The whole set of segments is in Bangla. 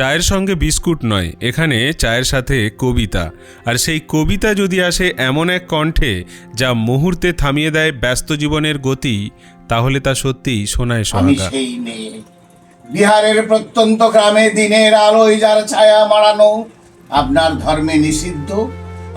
চায়ের সঙ্গে বিস্কুট নয়, এখানে চায়ের সাথে কবিতা। আর সেই কবিতা যদি আসে এমন এক কণ্ঠে যা মুহূর্তে থামিয়ে দেয় ব্যস্ত জীবনের গতি, তাহলে তা সত্যিই শোনায় সোহাগা বিহারের প্রত্যন্ত গ্রামে দিনের আলোয় যার ছায়া মারানো আপনার ধর্মে নিষিদ্ধ,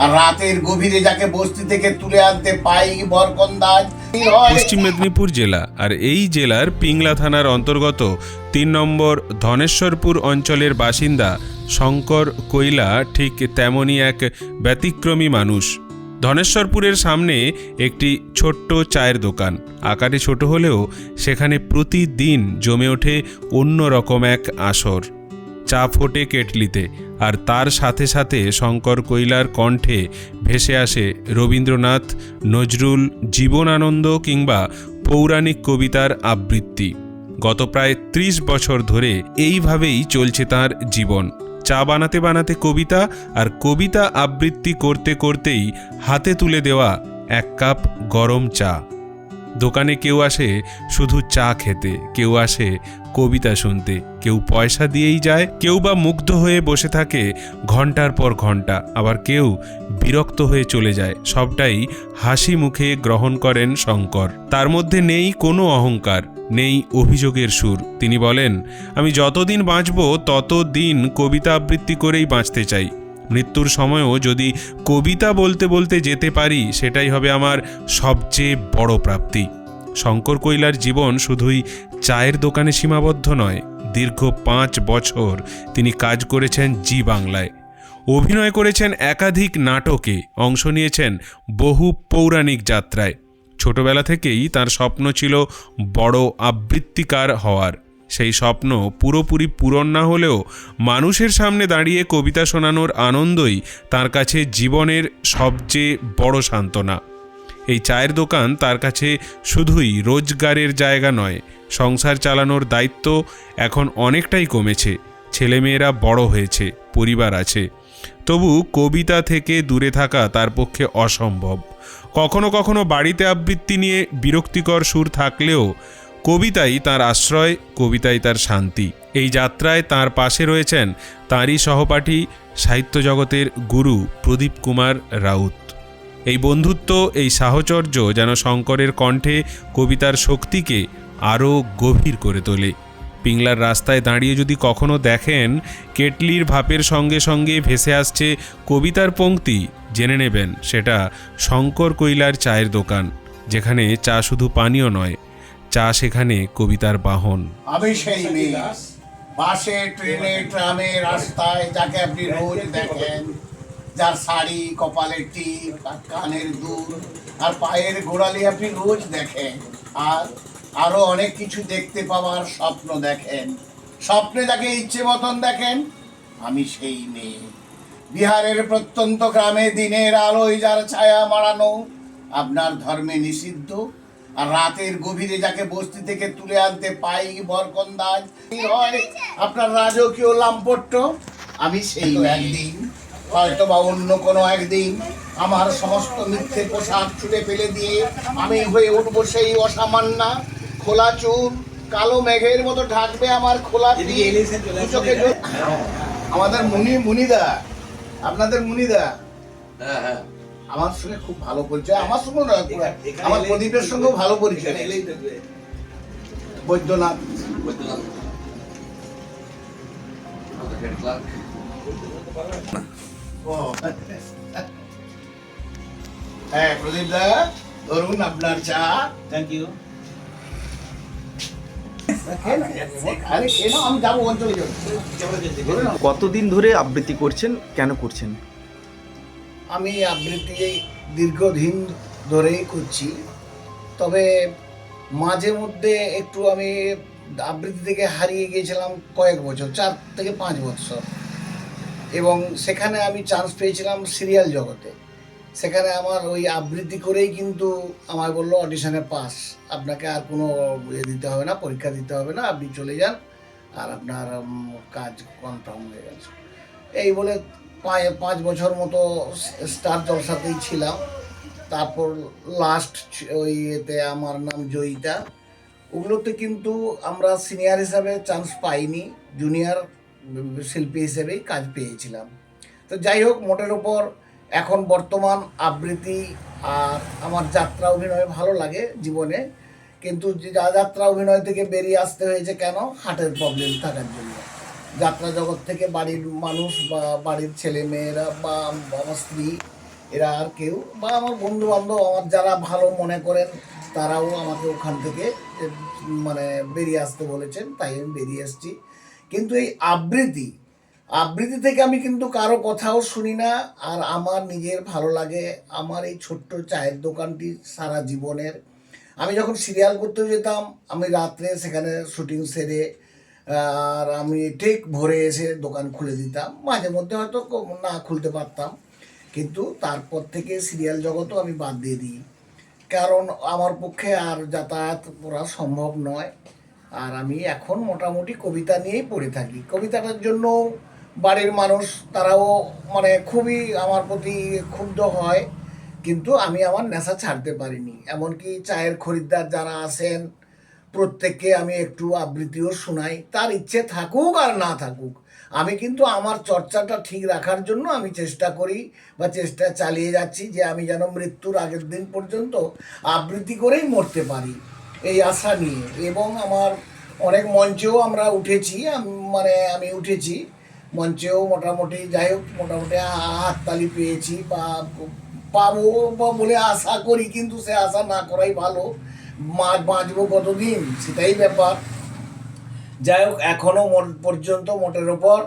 আর রাতের গভীরে যাকে বস্তি থেকে তুলে আনতে পাই বরকন্দাজ পশ্চিম মেদিনীপুর জেলা আর এই জেলার পিংলা থানার অন্তর্গত তিন নম্বর ধনেশ্বরপুর অঞ্চলের বাসিন্দা শঙ্কর কৈলা ঠিক তেমনই এক ব্যতিক্রমী মানুষ। ধনেশ্বরপুরের সামনে একটি ছোট্ট চায়ের দোকান। আকারে ছোট হলেও সেখানে প্রতিদিন জমে ওঠে অন্য রকম এক আসর। চা ফোটে কেটলিতে। আর তার সাথে সাথে শঙ্কর কৈলার কণ্ঠে ভেসে আসে রবীন্দ্রনাথ, নজরুল, জীবনানন্দ কিংবা পৌরাণিক কবিতার আবৃত্তি। গত প্রায় ত্রিশ বছর ধরে এইভাবেই চলছে তার জীবন। চা বানাতে বানাতে কবিতা আর কবিতা আবৃত্তি করতে করতেই হাতে তুলে দেওয়া এক কাপ গরম চা। দোকানে কেউ আসে শুধু চা খেতে, কেউ আসে কবিতা শুনতে, কেউ পয়সা দিয়েই যায়, কেউ বা মুগ্ধ হয়ে বসে থাকে ঘণ্টার পর ঘণ্টা, আবার কেউ বিরক্ত হয়ে চলে যায়। সবটাই হাসি মুখে গ্রহণ করেন শঙ্কর। তার মধ্যে নেই কোনো অহংকার, নেই অভিযোগের সুর। তিনি বলেন, আমি যতদিন বাঁচব, ততদিন কবিতা আবৃত্তি করেই বাঁচতে চাই। মৃত্যুর সময়ও যদি কবিতা বলতে বলতে যেতে পারি, সেটাই হবে আমার সবচেয়ে বড় প্রাপ্তি। শঙ্কর কৈলার জীবন শুধুই চায়ের দোকানে সীমাবদ্ধ নয়, দীর্ঘ পাঁচ বছর তিনি কাজ করেছেন জি বাংলায়। অভিনয় করেছেন একাধিক নাটকে, অংশ নিয়েছেন বহু পৌরাণিক যাত্রায়। ছোটবেলা থেকেই তার স্বপ্ন ছিল বড় আবৃত্তিকার হওয়ার। সেই স্বপ্ন পুরোপুরি পূরণ না হলেও মানুষের সামনে দাঁড়িয়ে কবিতা শোনানোর আনন্দই তার কাছে জীবনের সবচেয়ে বড় সান্ত্বনা। এই চায়ের দোকান তার কাছে শুধুই রোজগারের জায়গা নয়, সংসার চালানোর দায়িত্ব এখন অনেকটাই কমেছে, ছেলেমেয়েরা বড় হয়েছে, পরিবার আছে। তবু কবিতা থেকে দূরে থাকা তার পক্ষে অসম্ভব। কখনো কখনো বাড়িতে আবৃত্তি নিয়ে বিরক্তিকর সুর থাকলেও কবিতাই তার আশ্রয়, কবিতাই তার শান্তি। এই যাত্রায় তার পাশে রয়েছেন তাঁরই সহপাঠী সাহিত্য জগতের গুরু প্রদীপ কুমার রাউত। এই বন্ধুত্ব, এই সাহচর্য যেন শঙ্করের কণ্ঠে কবিতার শক্তিকে আরও গভীর করে তোলে। পিংলার রাস্তায় দাঁড়িয়ে যদি কখনো দেখেন, কেটলির ভাপের সঙ্গে সঙ্গে ভেসে আসছে কবিতার পংক্তি জেনে নেবেন সেটা শঙ্কর কৈলার চায়ের দোকান, যেখানে চা শুধু পানীয় নয় চা সেখানে কবিতার বাহন। আমি সেই মেয়ে। বাসে, ট্রেনে, ট্রামে, রাস্তায় যাকে আপনি রোজ দেখেন, যার শাড়ি, কপালে টিপ কানের দুল আর পায়ের গোড়ালি আপনি রোজ দেখেন, আর আরও অনেক কিছু দেখতে পাওয়ার স্বপ্ন দেখেন। স্বপ্নে যাকে ইচ্ছে মতন দেখেন, আমি সেই মেয়ে। বিহারের প্রত্যন্ত গ্রামে দিনের আলোয় যার ছায়া মারানো আপনার ধর্মে নিষিদ্ধ আর রাতের গভীরে যাকে বস্তি থেকে তুলে আনতে পাই বরকন্দাজ হয় আপনার রাজকীয় লাম্পট্য। আমি সেই একদিন হয়তো বা অন্য কোনো একদিন আমার সমস্ত মিথ্যে পোশাক ছুটে ফেলে দিয়ে আমি হয়ে উঠবো সেই অসামান্যা খোলা চুল কালো মেঘের মতো ঢাকবে আমার খোলা চোখে আমাদের মুনি মুনিদা আপনাদের মুনিদা। আমার সঙ্গে খুব ভালো পরিচয় আমার সঙ্গে নয় আমার প্রদীপের সঙ্গেও ভালো পরিচয়। বৈদ্যনাথ। ও। হ্যাঁ প্রদীপ দা ধরুন আপনার চা। Thank you. কতদিন ধরে আবৃত্তি করছেন কেন করছেন? আমি আবৃত্তি দীর্ঘদিন ধরেই করছি। তবে মাঝে মধ্যে একটু আমি আবৃত্তি থেকে হারিয়ে গিয়েছিলাম কয়েক বছর, চার থেকে পাঁচ বছর। এবং সেখানে আমি চান্স পেয়েছিলাম সিরিয়াল জগতে। সেখানে আমার ওই আবৃত্তি করেই কিন্তু আমায় বলল অডিশনে পাস আপনাকে আর কোনো ইয়ে দিতে হবে না, পরীক্ষা দিতে হবে না, আপনি চলে যান। আর আপনার কাজ কনফার্ম হয়ে গেছে। এই বলে পাঁচ পাঁচ বছর মতো স্টার জলসাতেই ছিলাম। তারপর লাস্ট ওই এতে আমার নাম জয়িতা। ওগুলোতে কিন্তু আমরা সিনিয়র হিসাবে চান্স পাইনি জুনিয়র শিল্পী হিসেবেই কাজ পেয়েছিলাম। তো যাই হোক, মোটের ওপর এখন বর্তমান আবৃত্তি আর আমার যাত্রা অভিনয় ভালো লাগে জীবনে। কিন্তু যাত্রা অভিনয় থেকে বেরিয়ে আসতে হয়েছে কেন? হার্টের প্রবলেম থাকার জন্য। যাত্রা জগৎ থেকে বাড়ির মানুষ বা বাড়ির ছেলে মেয়েরা বা আমার স্ত্রী, এরা আর কেউ বা আমার বন্ধু বান্ধব আমার যারা ভালো মনে করেন, তারাও আমাকে ওখান থেকে মানে বেরিয়ে আসতে বলেছেন, তাই আমি বেরিয়ে এসেছি। কিন্তু এই আবৃত্তি আবৃত্তি থেকে আমি কিন্তু কারও কথাও শুনি না, আর আমার নিজের ভালো লাগে, আমার এই ছোট্ট চায়ের দোকানটি সারা জীবনের। আমি যখন সিরিয়াল করতে যেতাম, আমি রাত্রে সেখানে শুটিং সেরে আর আমি ঠিক ভোরে এসে দোকান খুলে দিতাম। মাঝে মধ্যে হয়তো না খুলতে পারতাম। কিন্তু তারপর থেকে সিরিয়াল জগতও আমি বাদ দিয়ে দিই। কারণ আমার পক্ষে আর যাতায়াত করা সম্ভব নয়। আর আমি এখন মোটামুটি কবিতা নিয়েই পড়ে থাকি। কবিতাটার জন্য বাড়ির মানুষ তারাও মানে খুবই আমার প্রতি ক্ষুব্ধ হয়। কিন্তু আমি আমার নেশা ছাড়তে পারিনি। এমনকি চায়ের খরিদ্দার যারা আসেন প্রত্যেককে আমি একটু আবৃত্তিও শোনাই। তার ইচ্ছে থাকুক আর না থাকুক। আমি কিন্তু আমার চর্চাটা ঠিক রাখার জন্য আমি চেষ্টা করি বা চেষ্টা চালিয়ে যাচ্ছি যে আমি যেন মৃত্যুর আগের দিন পর্যন্ত আবৃত্তি করেই মরতে পারি। এই আশা নিয়ে এবং আমার অনেক মঞ্চেও আমরা উঠেছি মানে আমি উঠেছি। মঞ্চেও মোটামুটি যাই হোক, মোটামুটি হাততালি পেয়েছি বা পাবো বা বলে আশা করি, কিন্তু সে আশা না করাই ভালো। মা বাঁচবো কতদিন? সেটাই ব্যাপার। যাই হোক এখনও পর্যন্ত মোটের ওপর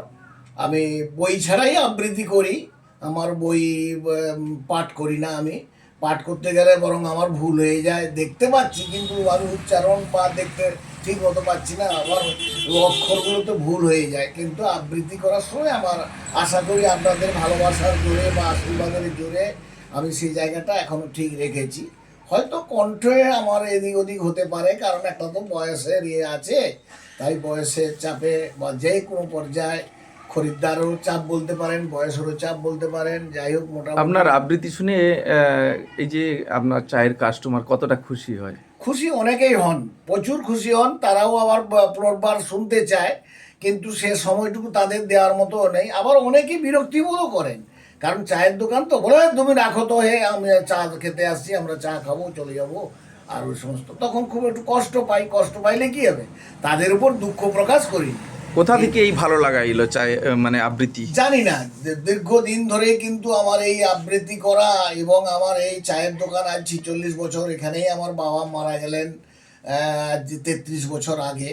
আমি বই ছাড়াই আবৃত্তি করি। আমার বই পাঠ করি না আমি। পাঠ করতে গেলে বরং আমার ভুল হয়ে যায়। দেখতে পাচ্ছি, কিন্তু আমি উচ্চারণ বা দেখতে ঠিক মতো পাচ্ছি না। আমার অক্ষরগুলো তো ভুল হয়ে যায়। কিন্তু আবৃত্তি করার সময় আমার আশা করি আপনাদের ভালোবাসার জোরে বা আশীর্বাদের জোরে আমি সেই জায়গাটা এখনও ঠিক রেখেছি। হয়তো কণ্ঠে আমার এদিক ওদিক হতে পারে কারণ একটা তো বয়সের ইয়ে আছে। তাই বয়সের চাপে বা যে কোনো পর্যায়ে খরিদ্দারও চাপ বলতে পারেন বয়সেরও চাপ বলতে পারেন। যাই হোক মোটামুটি আপনার আবৃত্তি শুনে এই যে আপনার চায়ের কাস্টমার কতটা খুশি হয়? খুশি অনেকেই হন প্রচুর খুশি হন তারাও আবার পুনর্বার শুনতে চায় কিন্তু সে সময়টুকু তাদের দেওয়ার মতো নেই। আবার অনেকেই বিরক্তিবোধও করেন। কারণ চায়ের দোকান তো বলে তুমি রাখো তো হে আমি চা খেতে আসছি আমরা চা খাব চলে যাব। আর ওই সমস্ত। তখন খুব একটু কষ্ট পাই কষ্ট পাইলে কি হবে? তাদের উপর দুঃখ প্রকাশ করি। কোথা থেকে এই ভালো লাগা এলো চায় মানে আবৃত্তি? জানি না। দীর্ঘদিন ধরে কিন্তু আমার এই আবৃত্তি করা এবং আমার এই চায়ের দোকান আজ ছিচল্লিশ বছর এখানেই আমার বাবা মারা গেলেন তেত্রিশ বছর আগে।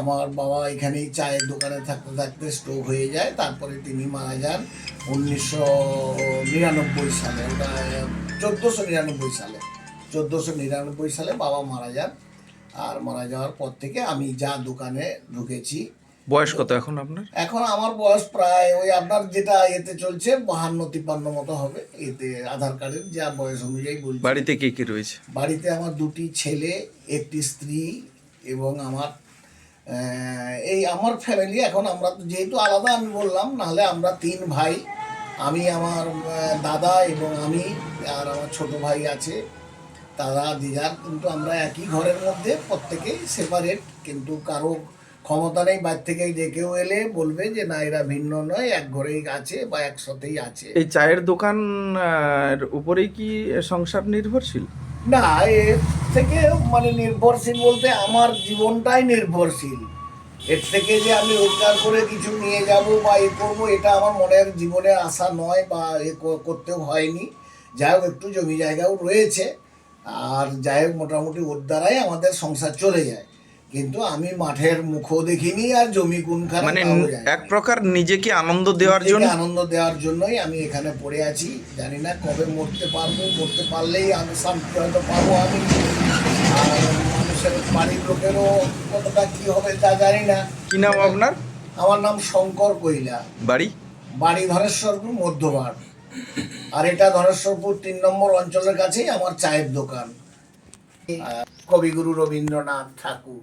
আমার বাবা এখানেই চায়ের দোকানে থাকতে থাকতে স্ট্রোক হয়ে যায় তারপরে তিনি মারা যান উনিশশো নিরানব্বই সালে ওটা চোদ্দোশো নিরানব্বই সালে চোদ্দোশো নিরানব্বই সালে বাবা মারা যান। আর মারা যাওয়ার পর থেকে আমি যা দোকানে ঢুকেছি। বয়স কত এখন আপনার? এখন আমার বয়স প্রায় ওই আপনার যেটা এতে চলছে বাহান্ন তিপ্পান্ন মতো হবে এতে আধার কার্ডের যা বয়স অনুযায়ী বলছি। বাড়িতে কে কে রয়েছে? বাড়িতে আমার দুটি ছেলে একটি স্ত্রী এবং আমার এই আমার ফ্যামিলি এখন আমরা যেহেতু আলাদা, আমি বললাম, নাহলে আমরা তিন ভাই, আমি আমার দাদা এবং আমি আর আমার ছোট ভাই আছে, তারা দিদার কিন্তু আমরা একই ঘরের মধ্যে, প্রত্যেকেই সেপারেট কিন্তু কারও ক্ষমতা নেই, বাইর থেকে যে কেউ এলে বলবে যে, না, এরা ভিন্ন নয়, এক ঘরেই আছে বা একসাথেই আছে। এই চায়ের দোকান উপরেই কি সংসার নির্ভরশীল? না এর থেকে মানে নির্ভরশীল বলতে আমার জীবনটাই নির্ভরশীল। এর থেকে যে আমি রোজগার করে কিছু নিয়ে যাব বা এ করব, এটা আমার মনের জীবনের আশা নয় বা এ করতেও হয়নি। যাই হোক, একটু জমি জায়গাও রয়েছে। আর যাই হোক, মোটামুটি ওর দ্বারাই আমাদের সংসার চলে যায়। কিন্তু আমি মাঠের মুখও দেখিনি আর জমি কোনখানে মানে। এক প্রকার নিজেকে আনন্দ দেওয়ার জন্য? আনন্দ দেওয়ার জন্যই আমি এখানে পড়ে আছি। জানি না কবে মরতে পারব। মরতে পারলেই আমি শান্তি হয়তো পাবো আমি। মানুষের বাড়ির লোকেরও কতটা কি হবে তা জানি না। কি নাম আপনার? আমার নাম শঙ্কর কৈলা। বাড়ি? বাড়ি ধনেশ্বরপুর মধ্যভাগ আর এটা ধনেশ্বরপুর তিন নম্বর অঞ্চলের কাছেই আমার চায়ের দোকান। কবিগুরু রবীন্দ্রনাথ ঠাকুর।